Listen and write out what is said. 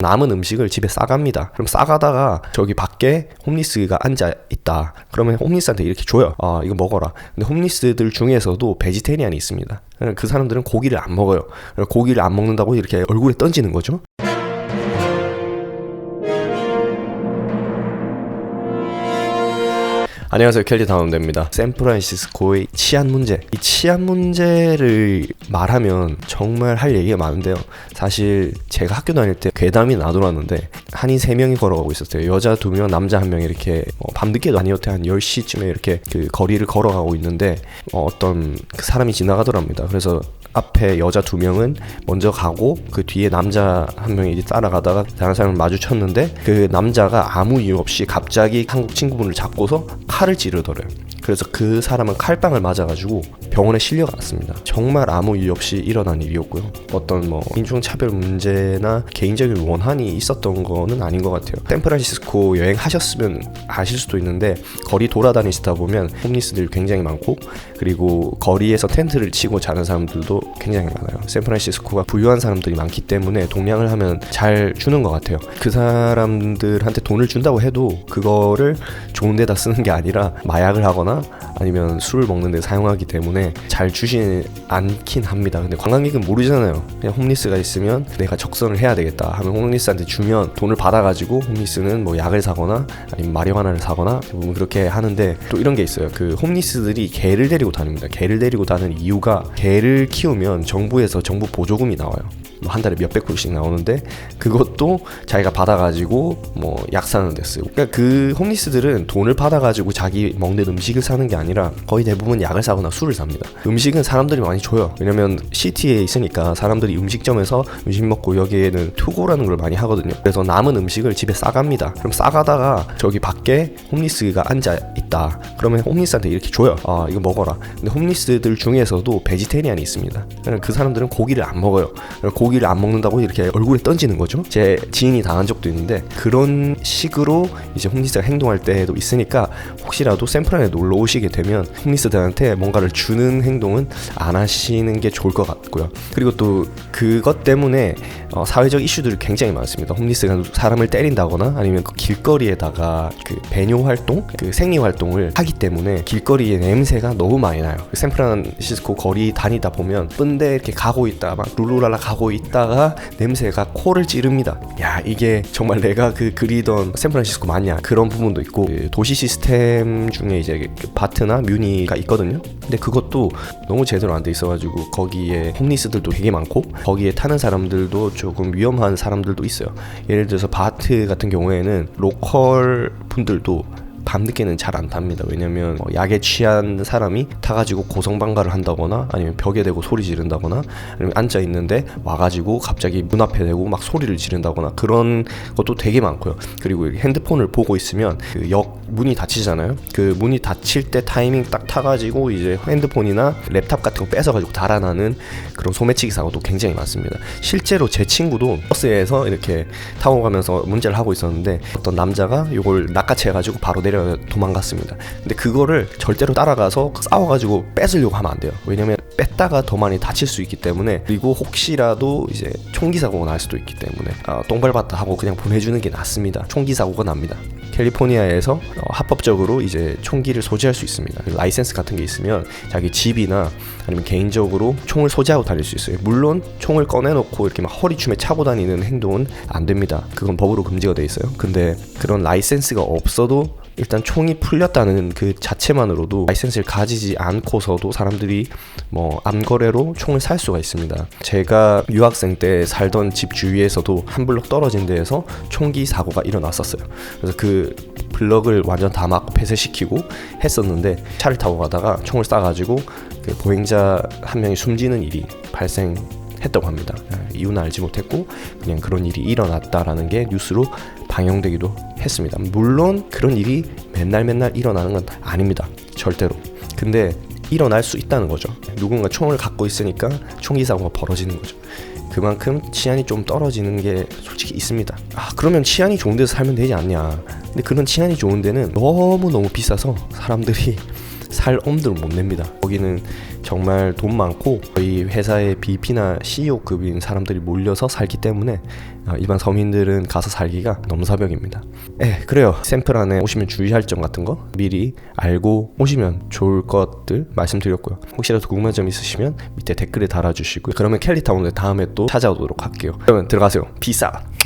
남은 음식을 집에 싸갑니다. 그럼 싸가다가 저기 밖에 홈리스가 앉아 있다. 그러면 홈리스한테 이렇게 줘요. 아, 이거 먹어라. 근데 홈리스들 중에서도 베지테리안이 있습니다. 그 사람들은 고기를 안 먹어요. 고기를 안 먹는다고 이렇게 얼굴에 던지는 거죠. 안녕하세요. 켈리 다운데입니다. 샌프란시스코의 치안 문제. 이 치안 문제를 말하면 정말 할 얘기가 많은데요. 사실 제가 학교 다닐 때 괴담이 나돌았는데 한인 3명이 걸어가고 있었어요. 여자 2명 남자 1명 이렇게 어, 밤늦게도 아니었대 한 10시쯤에 이렇게 그 거리를 걸어가고 있는데 어, 어떤 그 사람이 지나가더랍니다. 그래서 앞에 여자 두 명은 먼저 가고 그 뒤에 남자 한 명이 따라가다가 다른 사람을 마주쳤는데 그 남자가 아무 이유 없이 갑자기 한국 친구분을 잡고서 칼을 찌르더래요. 그래서 그 사람은 칼빵을 맞아가지고 병원에 실려갔습니다. 정말 아무 이유 없이 일어난 일이었고요. 어떤 뭐 인종차별 문제나 개인적인 원한이 있었던 거는 아닌 것 같아요. 샌프란시스코 여행하셨으면 아실 수도 있는데 거리 돌아다니시다 보면 홈리스들 굉장히 많고 그리고 거리에서 텐트를 치고 자는 사람들도 굉장히 많아요. 샌프란시스코가 부유한 사람들이 많기 때문에 동량을 하면 잘 주는 것 같아요. 그 사람들한테 돈을 준다고 해도 그거를 좋은 데다 쓰는 게 아니라 마약을 하거나 아니면 술을 먹는 데 사용하기 때문에 잘 주진 않긴 합니다. 근데 관광객은 모르잖아요. 그냥 홈리스가 있으면 내가 적선을 해야 되겠다 하면 홈리스한테 주면 돈을 받아가지고 홈리스는 뭐 약을 사거나 아니면 마리화나를 사거나 그렇게 하는데 또 이런 게 있어요. 그 홈리스들이 개를 데리고 다닙니다. 개를 데리고 다니는 이유가 개를 키우면 정부에서 정부 보조금이 나와요. 뭐 한 달에 몇백 불씩 나오는데 그것도 자기가 받아가지고 뭐 약 사는 데 쓰고 그러니까 그 홈리스들은 돈을 받아가지고 자기 먹는 음식을 사는 게 아니라 거의 대부분 약을 사거나 술을 삽니다. 음식은 사람들이 많이 줘요. 왜냐면 시티에 있으니까 사람들이 음식점에서 음식 먹고 여기에는 투고라는 걸 많이 하거든요. 그래서 남은 음식을 집에 싸갑니다. 그럼 싸가다가 저기 밖에 홈리스가 앉아 있다. 그러면 홈리스한테 이렇게 줘요. 아 이거 먹어라. 근데 홈리스들 중에서도 베지테리안이 있습니다. 그 사람들은 고기를 안 먹어요. 고 고기를 안 먹는다고 이렇게 얼굴에 던지는 거죠. 제 지인이 당한 적도 있는데 그런 식으로 이제 홈리스가 행동할 때도 있으니까 혹시라도 샌프란에 놀러 오시게 되면 홈리스들한테 뭔가를 주는 행동은 안 하시는 게 좋을 것 같고요. 그리고 또 그것 때문에 어, 사회적 이슈들이 굉장히 많습니다. 홈리스가 사람을 때린다거나 아니면 그 길거리에다가 그 배뇨 활동, 그 생리 활동을 하기 때문에 길거리에 냄새가 너무 많이 나요. 샌프란시스코 거리 다니다 보면 뻔데 이렇게 가고 있다, 막 룰루랄라 가고 있다가 냄새가 코를 찌릅니다. 야 이게 정말 내가 그 그리던 샌프란시스코 맞냐 그런 부분도 있고 그 도시 시스템 중에 이제 그 바트나 뮤니가 있거든요. 근데 그것도 너무 제대로 안 돼 있어가지고 거기에 홈리스들도 되게 많고 거기에 타는 사람들도 조금 위험한 사람들도 있어요. 예를 들어서 바트 같은 경우에는 로컬 분들도 밤늦게는 잘 안 탑니다. 왜냐면 뭐 약에 취한 사람이 타가지고 고성방가를 한다거나 아니면 벽에 대고 소리 지른다거나 아니면 앉아 있는데 와가지고 갑자기 문 앞에 대고 막 소리를 지른다거나 그런 것도 되게 많고요. 그리고 핸드폰을 보고 있으면 그 역 문이 닫히잖아요. 그 문이 닫힐 때 타이밍 딱 타가지고 이제 핸드폰이나 랩탑 같은 거 뺏어가지고 달아나는 그런 소매치기 사고도 굉장히 많습니다. 실제로 제 친구도 버스에서 이렇게 타고 가면서 문제를 하고 있었는데 어떤 남자가 이걸 낚아채가지고 바로 내려 도망갔습니다. 근데 그거를 절대로 따라가서 싸워가지고 뺏으려고 하면 안 돼요. 왜냐면 뺐다가 더 많이 다칠 수 있기 때문에 그리고 혹시라도 이제 총기 사고가 날 수도 있기 때문에 아, 똥발봤다 하고 그냥 보내주는 게 낫습니다. 총기 사고가 납니다. 캘리포니아에서 어, 합법적으로 이제 총기를 소지할 수 있습니다. 라이센스 같은 게 있으면 자기 집이나 아니면 개인적으로 총을 소지하고 다닐 수 있어요. 물론 총을 꺼내놓고 이렇게 막 허리춤에 차고 다니는 행동은 안 됩니다. 그건 법으로 금지가 돼 있어요. 근데 그런 라이센스가 없어도 일단 총이 풀렸다는 그 자체만으로도 라이센스를 가지지 않고서도 사람들이 뭐 암거래로 총을 살 수가 있습니다. 제가 유학생 때 살던 집 주위에서도 한 블럭 떨어진 데에서 총기 사고가 일어났었어요. 그래서 그 블럭을 완전 다 막 폐쇄시키고 했었는데 차를 타고 가다가 총을 쏴가지고 그 보행자 한 명이 숨지는 일이 발생 했다고 합니다. 이유는 알지 못했고 그냥 그런 일이 일어났다라는 게 뉴스로 방영되기도 했습니다. 물론 그런 일이 맨날 맨날 일어나는 건 아닙니다. 절대로. 근데 일어날 수 있다는 거죠. 누군가 총을 갖고 있으니까 총기 사고가 벌어지는 거죠. 그만큼 치안이 좀 떨어지는 게 솔직히 있습니다. 아, 그러면 치안이 좋은 데서 살면 되지 않냐. 근데 그런 치안이 좋은 데는 너무너무 비싸서 사람들이 살 엄두를 못 냅니다. 거기는 정말 돈 많고 저희 회사의 VP나 CEO급인 사람들이 몰려서 살기 때문에 어, 일반 서민들은 가서 살기가 넘사벽입니다. 예, 그래요. 샘플 안에 오시면 주의할 점 같은 거 미리 알고 오시면 좋을 것들 말씀드렸고요. 혹시라도 궁금한 점 있으시면 밑에 댓글에 달아주시고요. 그러면 캘리타운에 다음에 또 찾아오도록 할게요. 그러면 들어가세요. 아웃.